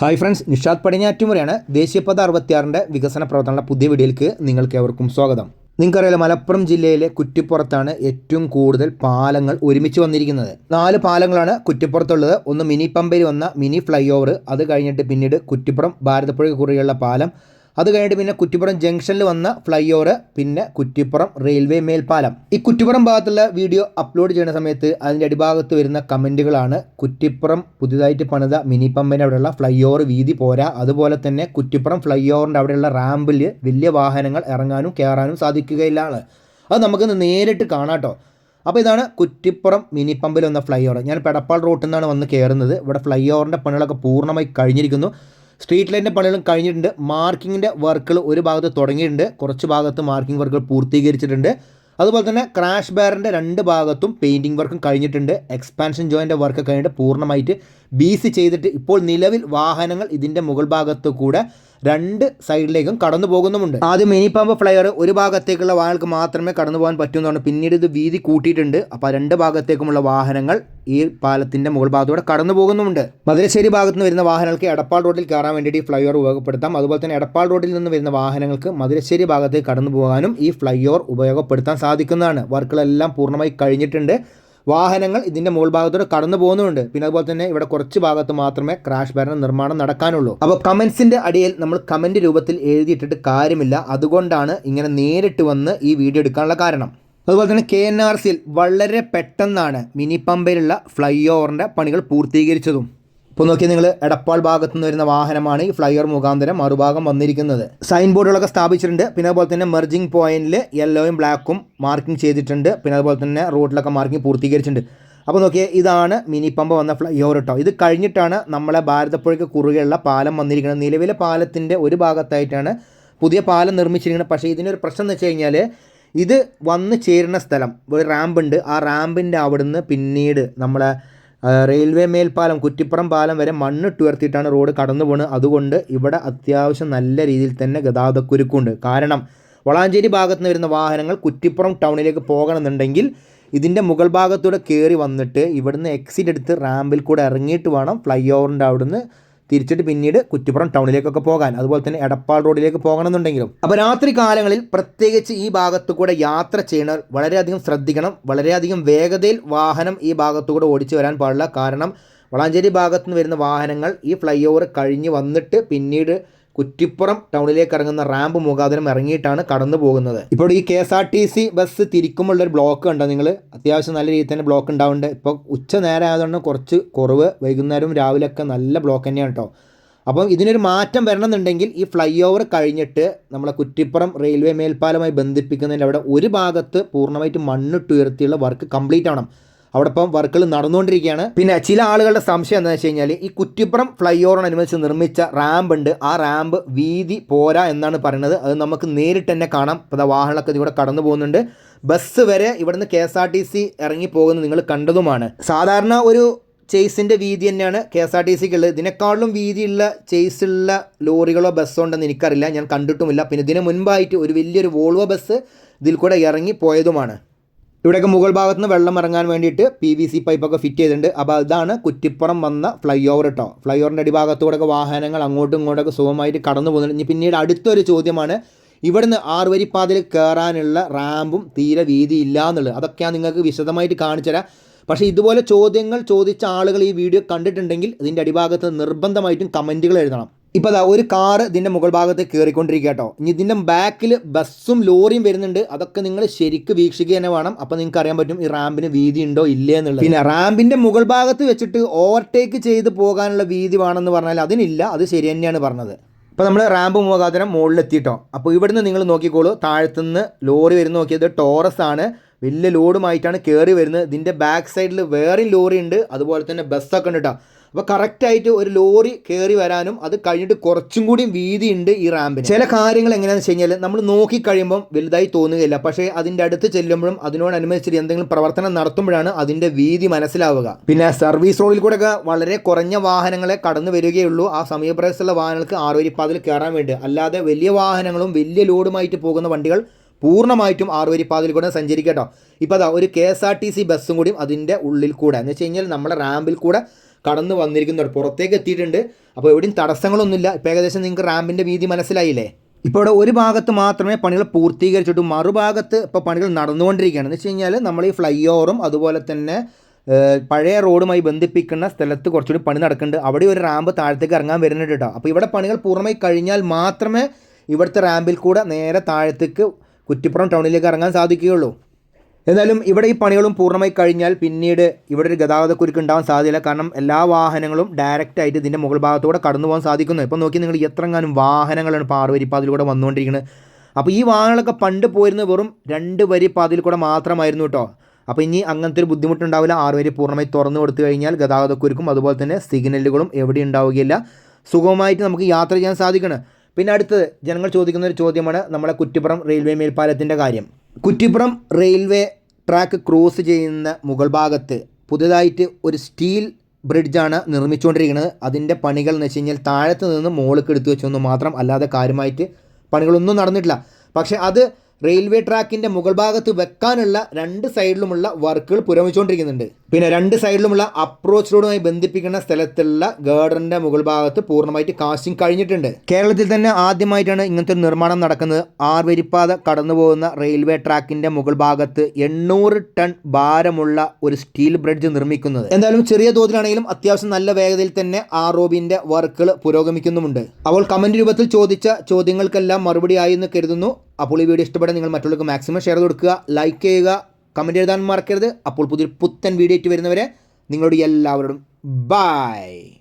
Hi friends Nishad പടിഞ്ഞാറ്റുമുറയാണ് ദേശീയപാത അറുപത്തിയാറിന്റെ വികസന പ്രവർത്തനങ്ങളുടെ പുതിയ വീഡിയോയിലേക്ക് നിങ്ങൾക്ക് ഏവർക്കും സ്വാഗതം. നിങ്ങൾക്കറിയാലോ മലപ്പുറം ജില്ലയിലെ കുറ്റിപ്പുറത്താണ് ഏറ്റവും കൂടുതൽ പാലങ്ങൾ ഒരുമിച്ച് വന്നിരിക്കുന്നത്. നാല് പാലങ്ങളാണ് കുറ്റിപ്പുറത്തുള്ളത്. ഒന്ന് മിനി പമ്പയിൽ വന്ന മിനി ഫ്ലൈ ഓവർ. അത് കഴിഞ്ഞിട്ട് പിന്നീട് കുറ്റിപ്പുറം ഭാരതപ്പുഴയ്ക്ക് കുറിയുള്ള പാലം അത് കഴിഞ്ഞിട്ട് പിന്നെ കുറ്റിപ്പുറം ജംഗ്ഷനിൽ വന്ന ഫ്ലൈ ഓവർ പിന്നെ കുറ്റിപ്പുറം റെയിൽവേ മേൽപ്പാലം. ഈ കുറ്റിപ്പുറം ഭാഗത്തുള്ള വീഡിയോ അപ്ലോഡ് ചെയ്യുന്ന സമയത്ത് അതിന്റെ അടിഭാഗത്ത് വരുന്ന കമന്റുകളാണ് കുറ്റിപ്പുറം പുതുതായിട്ട് പണിത മിനി പമ്പിന്റെ അവിടെയുള്ള ഫ്ലൈ ഓവർ വീതി പോരാ അതുപോലെ തന്നെ കുറ്റിപ്പുറം ഫ്ലൈ ഓവറിന്റെ അവിടെയുള്ള റാമ്പിൽ വലിയ വാഹനങ്ങൾ ഇറങ്ങാനും കയറാനും സാധിക്കുകയില്ലാണ് അത് നമുക്കൊന്ന് നേരിട്ട് കാണാട്ടോ അപ്പോൾ ഇതാണ് കുറ്റിപ്പുറം മിനി പമ്പിൽ വന്ന ഫ്ലൈ ഓവർ ഞാൻ പെടപ്പാൾ റോട്ടിൽ നിന്നാണ് വന്ന് കയറുന്നത്. ഇവിടെ ഫ്ലൈ ഓവറിന്റെ പണികളൊക്കെ പൂർണമായി കഴിഞ്ഞിരിക്കുന്നു. സ്ട്രീറ്റ് ലൈറ്റിന്റെ പണികളും കഴിഞ്ഞിട്ടുണ്ട്. മാർക്കിങ്ങിന്റെ വർക്കുകൾ ഒരു ഭാഗത്ത് തുടങ്ങിയിട്ടുണ്ട്. കുറച്ച് ഭാഗത്ത് മാർക്കിംഗ് വർക്കുകൾ പൂർത്തീകരിച്ചിട്ടുണ്ട്. അതുപോലെ തന്നെ ക്രാഷ് ബാറിന്റെ രണ്ട് ഭാഗത്തും പെയിന്റിംഗ് വർക്കും കഴിഞ്ഞിട്ടുണ്ട്. എക്സ്പാൻഷൻ ജോയിന്റെ വർക്ക് കഴിഞ്ഞിട്ട് പൂർണമായിട്ട് ബി സി ചെയ്തിട്ട് ഇപ്പോൾ നിലവിൽ വാഹനങ്ങൾ ഇതിന്റെ മുകൾ ഭാഗത്ത് കൂടെ രണ്ട് സൈഡിലേക്കും കടന്നു പോകുന്നുമുണ്ട്. ആദ്യം പമ്പ് ഫ്ലയർ ഒരു ഭാഗത്തേക്കുള്ള വാഹനങ്ങൾക്ക് മാത്രമേ കടന്നു പോകാൻ പറ്റുന്നതാണ് പിന്നീട് ഇത് വീതി കൂട്ടിയിട്ടുണ്ട്. അപ്പോൾ രണ്ട് ഭാഗത്തേക്കുമുള്ള വാഹനങ്ങൾ ഈ പാലത്തിന്റെ മുകൾ ഭാഗത്തൂടെ കടന്നു പോകുന്നുമുണ്ട്. മധുരശ്ശേരി ഭാഗത്ത് നിന്ന് വരുന്ന വാഹനങ്ങൾക്ക് എടപ്പാൾ റോഡിൽ കയറാൻ വേണ്ടി ഈ ഫ്ലൈ ഓവർ ഉപയോഗപ്പെടുത്താം. അതുപോലെ തന്നെ എടപ്പാൾ റോഡിൽ നിന്ന് വരുന്ന വാഹനങ്ങൾക്ക് മധുരശ്ശേരി ഭാഗത്തേക്ക് കടന്നു പോകാനും ഈ ഫ്ലൈ ഓവർ ഉപയോഗപ്പെടുത്താൻ സാധിക്കുന്നതാണ്. വർക്കുകളെല്ലാം പൂർണമായി കഴിഞ്ഞിട്ടുണ്ട്. വാഹനങ്ങൾ ഇതിന്റെ മുകൾ ഭാഗത്തോടെ കടന്നു പോകുന്നുണ്ട്. പിന്നെ അതുപോലെ തന്നെ ഇവിടെ കുറച്ച് ഭാഗത്ത് മാത്രമേ ക്രാഷ് ബാരിന്റെ നിർമ്മാണം നടക്കാനുള്ളൂ. അപ്പോൾ കമന്റ്സിന്റെ അടിയിൽ നമ്മൾ കമന്റ് രൂപത്തിൽ എഴുതിയിട്ടിട്ട് കാര്യമില്ല. അതുകൊണ്ടാണ് ഇങ്ങനെ നേരിട്ട് വന്ന് ഈ വീഡിയോ എടുക്കാനുള്ള കാരണം. അതുപോലെ തന്നെ കെ എൻ ആർ സിയിൽ വളരെ പെട്ടെന്നാണ് മിനി പമ്പയിലുള്ള ഫ്ലൈ ഓവറിന്റെ പണികൾ പൂർത്തീകരിച്ചതും. ഇപ്പോൾ നോക്കിയാൽ നിങ്ങൾ എടപ്പാൾ ഭാഗത്തു നിന്ന് വരുന്ന വാഹനമാണ് ഈ ഫ്ലൈ ഓവർ മുഖാന്തരം മറുഭാഗം വന്നിരിക്കുന്നത്. സൈൻ ബോർഡുകളൊക്കെ സ്ഥാപിച്ചിട്ടുണ്ട്. പിന്നെ അതുപോലെ തന്നെ മെർജിംഗ് പോയിന്റിൽ യെല്ലോയും ബ്ലാക്കും മാർക്കിംഗ് ചെയ്തിട്ടുണ്ട്. പിന്നെ അതുപോലെ തന്നെ റോഡിലൊക്കെ മാർക്കിംഗ് പൂർത്തീകരിച്ചിട്ടുണ്ട്. അപ്പോൾ നോക്കിയാൽ ഇതാണ് മിനി പമ്പ് വന്ന ഫ്ലൈ ഓവർ കേട്ടോ ഇത് കഴിഞ്ഞിട്ടാണ് നമ്മളെ ഭാരതപ്പുഴയ്ക്ക് കുറുകെയുള്ള പാലം വന്നിരിക്കുന്നത്. നിലവിലെ പാലത്തിന്റെ ഒരു ഭാഗത്തായിട്ടാണ് പുതിയ പാലം നിർമ്മിച്ചിരിക്കുന്നത്. പക്ഷേ ഇതിനൊരു പ്രശ്നം എന്ന് വെച്ച് കഴിഞ്ഞാൽ ഇത് വന്ന് ചേരുന്ന സ്ഥലം ഒരു റാമ്പുണ്ട് ആ റാമ്പിന്റെ അവിടുന്ന് പിന്നീട് നമ്മളെ റെയിൽവേ മേൽപ്പാലം കുറ്റിപ്പുറം പാലം വരെ മണ്ണിട്ട് ഉയർത്തിയിട്ടാണ് റോഡ് കടന്നു പോകുന്നത് അതുകൊണ്ട് ഇവിടെ അത്യാവശ്യം നല്ല രീതിയിൽ തന്നെ ഗതാഗതക്കുരുക്കുണ്ട്. കാരണം വളാഞ്ചേരി ഭാഗത്ത് നിന്ന് വരുന്ന വാഹനങ്ങൾ കുറ്റിപ്പുറം ടൗണിലേക്ക് പോകണമെന്നുണ്ടെങ്കിൽ ഇതിന്റെ മുകൾ ഭാഗത്തൂടെ കയറി വന്നിട്ട് ഇവിടുന്ന് എക്സിറ്റ് എടുത്ത് റാമ്പിൽ കൂടെ ഇറങ്ങിയിട്ട് വേണം ഫ്ലൈ ഓവറിന്റെ അവിടുന്ന് തിരിച്ചിട്ട് പിന്നീട് കുറ്റിപ്പുറം ടൗണിലേക്കൊക്കെ പോകാൻ അതുപോലെ തന്നെ എടപ്പാൾ റോഡിലേക്ക് പോകണമെന്നുണ്ടെങ്കിലും. അപ്പോൾ രാത്രി കാലങ്ങളിൽ പ്രത്യേകിച്ച് ഈ ഭാഗത്തു കൂടെ യാത്ര ചെയ്യണവർ വളരെയധികം ശ്രദ്ധിക്കണം. വളരെയധികം വേഗതയിൽ വാഹനം ഈ ഭാഗത്തു കൂടെ ഓടിച്ചു വരാൻ പാടില്ല. കാരണം വളാഞ്ചേരി ഭാഗത്തുനിന്ന് വരുന്ന വാഹനങ്ങൾ ഈ ഫ്ലൈ ഓവർ കഴിഞ്ഞ് വന്നിട്ട് പിന്നീട് കുറ്റിപ്പുറം ടൗണിലേക്ക് ഇറങ്ങുന്ന റാമ്പ് മുഖാന്തരം ഇറങ്ങിയിട്ടാണ് കടന്നു പോകുന്നത്. ഇപ്പോൾ ഈ K S R T C bus തിരിക്കുമ്പോഴുള്ള ഒരു ബ്ലോക്ക് ഉണ്ടോ നിങ്ങൾ അത്യാവശ്യം നല്ല രീതിയിൽ തന്നെ ബ്ലോക്ക് ഉണ്ടാവുന്നുണ്ട്. ഇപ്പോൾ ഉച്ച നേരം ആയതുകൊണ്ട് കുറച്ച് കുറവ്. വൈകുന്നേരവും രാവിലെയൊക്കെ നല്ല ബ്ലോക്ക് തന്നെയാണ് കേട്ടോ. അപ്പം ഇതിനൊരു മാറ്റം വരണമെന്നുണ്ടെങ്കിൽ ഈ ഫ്ലൈ ഓവർ കഴിഞ്ഞിട്ട് നമ്മളെ കുറ്റിപ്പുറം റെയിൽവേ മേൽപ്പാലമായി ബന്ധിപ്പിക്കുന്നതിന്റെ അവിടെ ഒരു ഭാഗത്ത് പൂർണമായിട്ട് മണ്ണിട്ടുയർത്തിയുള്ള വർക്ക് കംപ്ലീറ്റ് ആവണം. അവിടെ ഇപ്പം വർക്കുകൾ നടന്നുകൊണ്ടിരിക്കുകയാണ്. പിന്നെ ചില ആളുകളുടെ സംശയം എന്താണെന്ന് വെച്ച് കഴിഞ്ഞാൽ ഈ കുറ്റിപ്പുറം ഫ്ലൈ ഓവറിനനുബന്ധിച്ച് നിർമ്മിച്ച റാമ്പ് ഉണ്ട്. ആ റാമ്പ് വീതി പോരാ എന്നാണ് പറയുന്നത്. അത് നമുക്ക് നേരിട്ട് തന്നെ കാണാം. ഇപ്പോൾ ദാ വാഹനങ്ങളൊക്കെ ഇതിലൂടെ കടന്നു പോകുന്നുണ്ട്. ബസ് വരെ ഇവിടുന്ന് K S R T C ഇറങ്ങി പോകുന്നത് നിങ്ങൾ കണ്ടതുമാണ്. സാധാരണ ഒരു ചേസിന്റെ വീതി തന്നെയാണ് കെ എസ് ആർ ടി സിക്ക് ഉള്ളത്. ഇതിനേക്കാളും വീതിയുള്ള ചേസുള്ള ലോറികളോ ബസ്സോ ഉണ്ടെന്ന് എനിക്കറിയില്ല. ഞാൻ കണ്ടിട്ടുമില്ല. പിന്നെ ഇതിന് മുൻപായിട്ട് ഒരു വലിയൊരു വോൾവോ ബസ് ഇതിൽ കൂടെ ഇറങ്ങി പോയതുമാണ്. ഇവിടെയൊക്കെ മുകൾ ഭാഗത്ത് നിന്ന് വെള്ളം ഇറങ്ങാൻ വേണ്ടിയിട്ട് പി വി സി പൈപ്പൊക്കെ ഫിറ്റ് ചെയ്തിട്ടുണ്ട്. അപ്പോൾ അതാണ് കുറ്റിപ്പുറം വന്ന ഫ്ലൈ ഓവർ കേട്ടോ ഫ്ലൈ ഓവറിന്റെ അടിഭാഗത്തൂടെയൊക്കെ വാഹനങ്ങൾ അങ്ങോട്ടും ഇങ്ങോട്ടൊക്കെ സുഖമായിട്ട് കടന്നു പോകുന്നുണ്ട്. ഇനി പിന്നീട് അടുത്തൊരു ചോദ്യമാണ് ഇവിടുന്ന് ആറുവരിപ്പാതയിൽ കയറാനുള്ള റാമ്പും തീരെ വീതി ഇല്ല എന്നുള്ളത് അതൊക്കെ ഞാൻ നിങ്ങൾക്ക് വിശദമായിട്ട് കാണിച്ചു തരാം. പക്ഷേ ഇതുപോലെ ചോദ്യങ്ങൾ ചോദിച്ച ആളുകൾ ഈ വീഡിയോ കണ്ടിട്ടുണ്ടെങ്കിൽ ഇതിന്റെ അടിഭാഗത്ത് നിർബന്ധമായിട്ടും കമന്റുകൾ എഴുതണം. ഇപ്പോൾ അതാ ഒരു കാറ് ഇതിന്റെ മുകൾ ഭാഗത്ത് കയറിക്കൊണ്ടിരിക്കുക കേട്ടോ. ഇനി ഇതിന്റെ ബാക്കിൽ ബസ്സും ലോറിയും വരുന്നുണ്ട്. അതൊക്കെ നിങ്ങൾ ശരിക്ക് വീക്ഷിക്കുക തന്നെ വേണം. അപ്പോൾ നിങ്ങൾക്ക് അറിയാൻ പറ്റും ഈ റാമ്പിന് വീതി ഉണ്ടോ ഇല്ലേ എന്നുള്ളത്. പിന്നെ റാമ്പിന്റെ മുകൾ ഭാഗത്ത് വെച്ചിട്ട് ഓവർടേക്ക് ചെയ്ത് പോകാനുള്ള വീതി വേണമെന്ന് പറഞ്ഞാൽ അതിനില്ല. അത് ശരി തന്നെയാണ് പറഞ്ഞത്. ഇപ്പം നമ്മൾ റാമ്പ് മുഖാന്തരം മുകളിലെത്തിയിട്ടോ. അപ്പോൾ ഇവിടുന്ന് നിങ്ങൾ നോക്കിക്കോളൂ. താഴത്തു നിന്ന് ലോറി വരുന്ന നോക്കിയത് ടോറസ് ആണ്. വലിയ ലോഡുമായിട്ടാണ് കയറി വരുന്നത്. ഇതിന്റെ ബാക്ക് സൈഡിൽ വേറെയും ലോറി ഉണ്ട്. അതുപോലെ തന്നെ ബസ്സൊക്കെ ഉണ്ട് കേട്ടോ. അപ്പോൾ കറക്റ്റായിട്ട് ഒരു ലോറി കയറി വരാനും അത് കഴിഞ്ഞിട്ട് കുറച്ചും കൂടി വീതിയുണ്ട് ഈ റാമ്പിന് ചില കാര്യങ്ങൾ എങ്ങനെയാണെന്ന് വെച്ച് കഴിഞ്ഞാൽ നമ്മൾ നോക്കിക്കഴിയുമ്പം വലുതായി തോന്നുകയില്ല. പക്ഷേ അതിന്റെ അടുത്ത് ചെല്ലുമ്പോഴും അതിനോടനുബന്ധിച്ചിട്ട് എന്തെങ്കിലും പ്രവർത്തനം നടത്തുമ്പോഴാണ് അതിന്റെ വീതി മനസ്സിലാവുക. പിന്നെ സർവീസ് റോഡിൽ കൂടെ വളരെ കുറഞ്ഞ വാഹനങ്ങളെ കടന്നു വരികയുള്ളൂ. ആ സമീപപ്രദേശത്തുള്ള വാഹനങ്ങൾക്ക് ആറുവരിപ്പാതിൽ കയറാൻ വേണ്ടി. അല്ലാതെ വലിയ വാഹനങ്ങളും വലിയ ലോഡുമായിട്ട് പോകുന്ന വണ്ടികൾ പൂർണമായിട്ടും ആറുവരിപ്പാതിൽ കൂടെ സഞ്ചരിക്കട്ടോ. ഇപ്പോൾ അതാ ഒരു K S R T C ബസ്സും കൂടിയും അതിന്റെ ഉള്ളിൽ കൂടെ. എന്ന് വെച്ച് കഴിഞ്ഞാൽ നമ്മുടെ റാമ്പിൽ കൂടെ കടന്നു വന്നിരിക്കുന്നുണ്ട് പുറത്തേക്ക് എത്തിയിട്ടുണ്ട്. അപ്പോൾ എവിടെയും തടസ്സങ്ങളൊന്നുമില്ല. ഇപ്പോൾ ഏകദേശം നിങ്ങൾക്ക് റാമ്പിന്റെ വീതി മനസ്സിലായില്ലേ? ഇപ്പോൾ ഇവിടെ ഒരു ഭാഗത്ത് മാത്രമേ പണികൾ പൂർത്തീകരിച്ചിട്ടും മറുഭാഗത്ത് ഇപ്പോൾ പണികൾ നടന്നുകൊണ്ടിരിക്കുകയാണ്. എന്ന് വെച്ച് കഴിഞ്ഞാൽ നമ്മൾ ഈ ഫ്ലൈ ഓവറും അതുപോലെ തന്നെ പഴയ റോഡുമായി ബന്ധിപ്പിക്കുന്ന സ്ഥലത്ത് കുറച്ചുകൂടി പണി നടക്കുന്നുണ്ട്. അവിടെ ഒരു റാമ്പ് താഴത്തേക്ക് ഇറങ്ങാൻ വരുന്നുണ്ട് കേട്ടോ. അപ്പോൾ ഇവിടെ പണികൾ പൂർണമായി കഴിഞ്ഞാൽ മാത്രമേ ഇവിടുത്തെ റാമ്പിൽ കൂടെ നേരെ താഴത്തേക്ക് കുറ്റിപ്പുറം ടൗണിലേക്ക് ഇറങ്ങാൻ സാധിക്കുകയുള്ളൂ. എന്നാലും ഇവിടെ ഈ പണികളും പൂർണമായി കഴിഞ്ഞാൽ പിന്നീട് ഇവിടെ ഒരു ഗതാഗതക്കുരുക്ക് ഉണ്ടാവാൻ സാധ്യതയില്ല. കാരണം എല്ലാ വാഹനങ്ങളും ഡയറക്റ്റ് ആയിട്ട് ഇതിന്റെ മുകൾ ഭാഗത്തൂടെ കടന്നു പോകാൻ സാധിക്കുന്നു. ഇപ്പോൾ നോക്കി നിങ്ങൾ എത്രങ്ങാനും വാഹനങ്ങളാണ് ഇപ്പോൾ ആറ് വരി പാതിലൂടെ വന്നുകൊണ്ടിരിക്കുന്നത് അപ്പോൾ ഈ വാഹനങ്ങളൊക്കെ പണ്ട് പോയിരുന്നത് വെറും രണ്ട് വരി പാതിൽ കൂടെ മാത്രമായിരുന്നു കേട്ടോ. അപ്പോൾ ഇനി അങ്ങനത്തെ ഒരു ബുദ്ധിമുട്ടുണ്ടാവില്ല. ആറ് വരി പൂർണമായി തുറന്നു കൊടുത്തു കഴിഞ്ഞാൽ ഗതാഗതക്കുരുക്കും അതുപോലെ തന്നെ സിഗ്നലുകളും എവിടെ ഉണ്ടാവുകയില്ല. സുഗമമായിട്ട് നമുക്ക് യാത്ര ചെയ്യാൻ സാധിക്കണം. പിന്നെ അടുത്തത് ജനങ്ങൾ ചോദിക്കുന്ന ഒരു ചോദ്യമാണ് നമ്മുടെ കുറ്റിപ്പുറം റെയിൽവേ മേൽപ്പാലത്തിന്റെ കാര്യം. കുറ്റിപ്പുറം റെയിൽവേ ട്രാക്ക് ക്രോസ് ചെയ്യുന്ന മുകൾ ഭാഗത്ത് പുതുതായിട്ട് ഒരു സ്റ്റീൽ ബ്രിഡ്ജാണ് നിർമ്മിച്ചുകൊണ്ടിരിക്കുന്നത്. അതിന്റെ പണികൾ എന്ന് വെച്ച് കഴിഞ്ഞാൽ താഴത്ത് നിന്ന് മുകളിലേക്ക് എടുത്തു വെച്ചൊന്നും മാത്രം അല്ലാതെ കാര്യമായിട്ട് പണികളൊന്നും നടന്നിട്ടില്ല. പക്ഷേ അത് റെയിൽവേ ട്രാക്കിന്റെ മുകൾ ഭാഗത്ത് വെക്കാനുള്ള രണ്ട് സൈഡിലുമുള്ള വർക്കുകൾ പുരോഗമിച്ചുകൊണ്ടിരിക്കുന്നുണ്ട്. പിന്നെ രണ്ട് സൈഡിലുമുള്ള അപ്രോച്ച് റോഡുമായി ബന്ധിപ്പിക്കുന്ന സ്ഥലത്തുള്ള ഗേർഡറിന്റെ മുകൾ ഭാഗത്ത് പൂർണമായിട്ട് കാസ്റ്റിംഗ് കഴിഞ്ഞിട്ടുണ്ട്. കേരളത്തിൽ തന്നെ ആദ്യമായിട്ടാണ് ഇങ്ങനത്തെ ഒരു നിർമ്മാണം നടക്കുന്നത്. ആർവരിപ്പാത കടന്നു പോകുന്ന റെയിൽവേ ട്രാക്കിന്റെ മുകൾ ഭാഗത്ത് എണ്ണൂറ് ടൺ ഭാരമുള്ള ഒരു സ്റ്റീൽ ബ്രിഡ്ജ് നിർമ്മിക്കുന്നത്. എന്തായാലും ചെറിയ തോതിലാണെങ്കിലും അത്യാവശ്യം നല്ല വേഗതയിൽ തന്നെ ആർ റോബിന്റെ വർക്കുകൾ പുരോഗമിക്കുന്നുമുണ്ട്. അപ്പോൾ കമന്റ് രൂപത്തിൽ ചോദിച്ച ചോദ്യങ്ങൾക്കെല്ലാം മറുപടിയായി എന്ന് കരുതുന്നു. അപ്പോൾ ഈ വീഡിയോ ഇഷ്ടപ്പെടാൻ നിങ്ങൾ മറ്റുള്ളവർക്ക് മാക്സിമം ഷെയർ കൊടുക്കുക ലൈക്ക് ചെയ്യുക കമന്റ് എഴുതാൻ മറക്കരുത്. അപ്പോൾ പുതിയൊരു പുത്തൻ വീഡിയോ ആയിട്ട് വരുന്നവരെ നിങ്ങളോട് എല്ലാവരോടും ബൈ